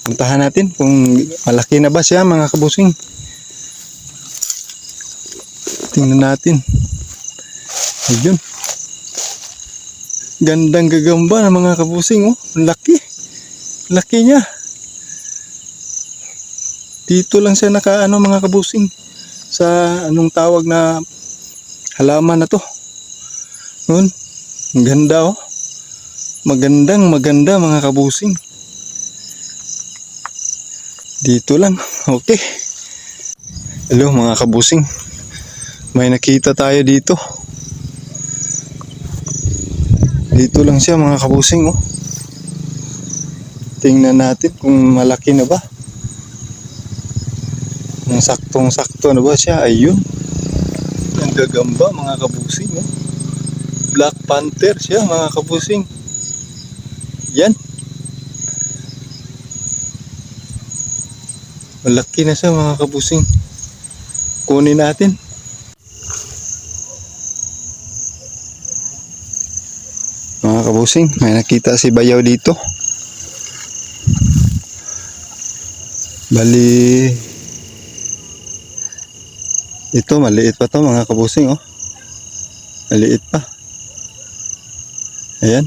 Puntahan natin kung malaki na ba siya mga kabusing. Tingnan natin. Ayun. Gandang gagamba ng mga kabusing oh. Laki. Laki niya. Dito lang siya naka ano mga kabusing sa anong tawag na halaman na to. Noon. Ganda oh. Magandang maganda mga kabusing. Dito lang. Okay. Hello mga kabusing. May nakita tayo dito. Dito lang siya mga kabusing oh. Tingnan natin kung malaki na ba. Kung saktong-sakto na ba siya. Ayun. Ang gagamba mga kabusing oh. Black Panther siya mga kabusing. Yan. Malaki na siya mga kabusing. Kunin natin. Mga kabusing, may nakita si Bayaw dito. Bali, ito maliit pa to mga kabusing oh. Maliit pa. Ayan.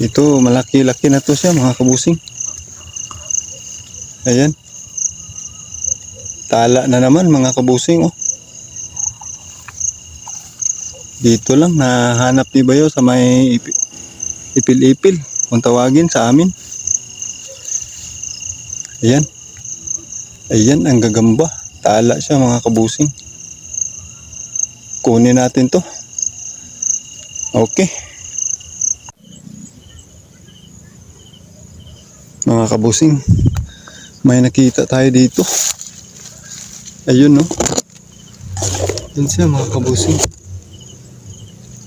Ito malaki-laki na to siya mga kabusing. Ayan. Tala na naman mga kabusing oh. Dito lang nahanap ni Bayo sa may ipi- ipil-ipil kung tawagin sa amin. Ayan. Ayan ang gagamba. Tala siya mga kabusing. Kunin natin to. Okay. Mga kabusing. May nakita tayo dito. Ayun no. Yun siya mga kabusing.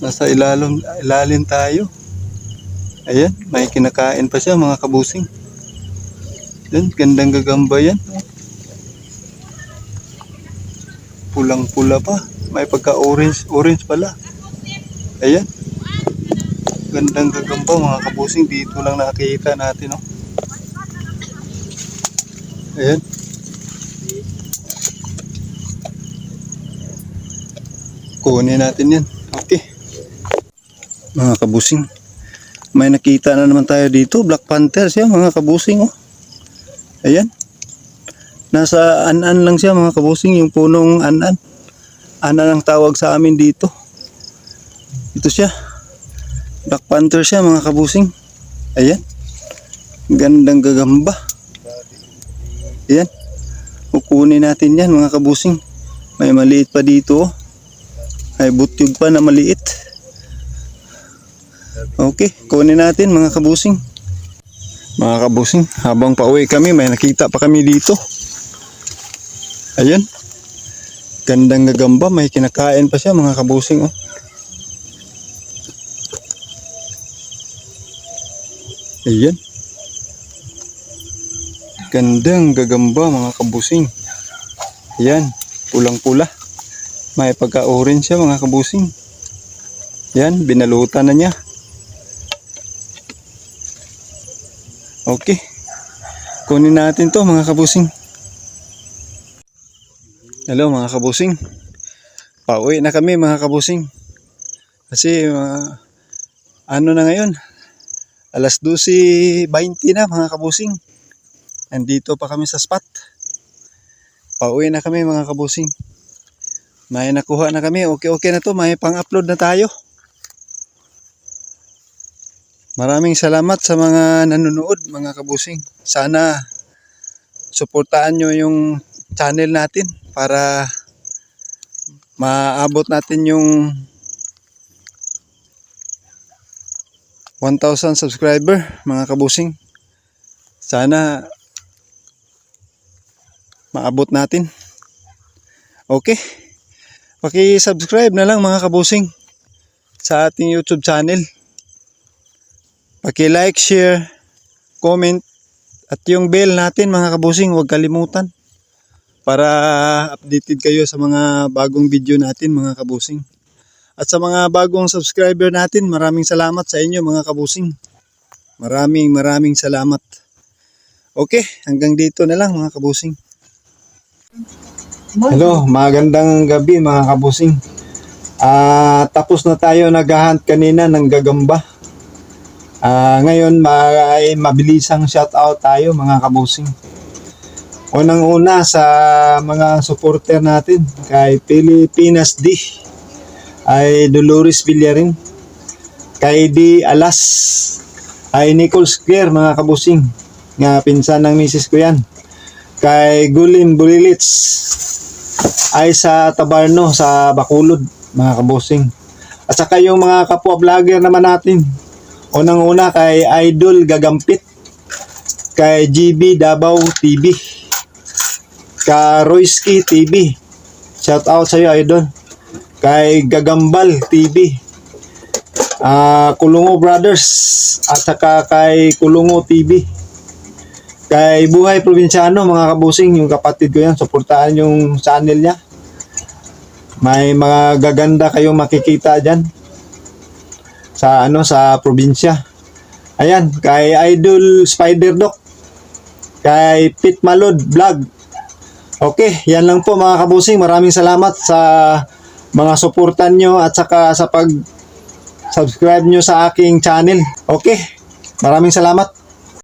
Nasa ilalim, ilalim tayo. Ayan, may kinakain pa siya mga kabusing. Yan, gandang gagamba yan. Pulang-pula pa. May pagka-orange, orange pala. Ayan. Gandang gagamba mga kabusing. Dito lang nakikita natin, oh. Ayan. Kunin natin yan. Okay. Mga kabusing. May nakita na naman tayo dito. Black Panther siya mga kabusing. Oh. Ayan. Nasa an-an lang siya mga kabusing. Yung punong an-an. Anan ang tawag sa amin dito. Ito siya. Black Panther siya mga kabusing. Ayan. Gandang gagamba. Ayan. Kukunin natin yan mga kabusing. May maliit pa dito. Oh. May butyog pa na maliit. Okay, kunin natin mga kabusing. Mga kabusing, habang pauwi kami, may nakita pa kami dito. Ayan. Gandang gagamba, may kinakain pa siya mga kabusing. Oh. Ayan. Gandang gagamba mga kabusing. Ayan, pulang-pula. May pagka-orange siya mga kabusing. Yan, binalutan na niya. Okay. Kunin natin to mga kabusing. Hello mga kabusing. Pauwi na kami mga kabusing. Kasi mga ano na ngayon? Alas 12.20 na mga kabusing. Nandito pa kami sa spot. Pauwi na kami mga kabusing. May nakuha na kami. Okay, okay na to. May pang-upload na tayo. Maraming salamat sa mga nanonood, mga kabusing. Sana suportahan nyo yung channel natin para maabot natin yung 1,000 subscriber, mga kabusing. Sana maabot natin. Okay. Paki-subscribe na lang mga kabusing sa ating YouTube channel. Paki-like, share, comment at yung bell natin mga kabusing huwag kalimutan para updated kayo sa mga bagong video natin mga kabusing. At sa mga bagong subscriber natin, maraming salamat sa inyo mga kabusing. Maraming maraming salamat. Okay, hanggang dito na lang mga kabusing. Hello, magandang gabi mga kabusing. Ah, tapos na tayo naghahunt kanina ng gagamba. Ah, ngayon may mabilisang shoutout tayo mga kabusing. Unang-una sa mga supporter natin kay Pilipinas D ay Dolores Villarin kay D Alas ay Nicole Square mga kabusing nga pinsan ng misis ko yan kay Gulim Bulilits ay sa Tabarno sa Bacolod mga kabusing at saka yung mga kapwa vlogger naman natin. Unang-una kay Idol Gagampit kay GB Davao TV ka Royski TV shout out sa iyo idol. Kay Gagambal TV ah Kulungo Brothers at saka kay Kulungo TV kay Buhay Probinsyano mga kabusing yung kapatid ko yan suportahan yung channel niya may mga gaganda kayong makikita dyan sa ano sa probinsya ayan kay Idol Spider Doc kay Pit Malod Vlog Okay, yan lang po mga kabusing. Maraming salamat sa mga suportan nyo at saka sa pag subscribe nyo sa aking channel. Okay, maraming salamat.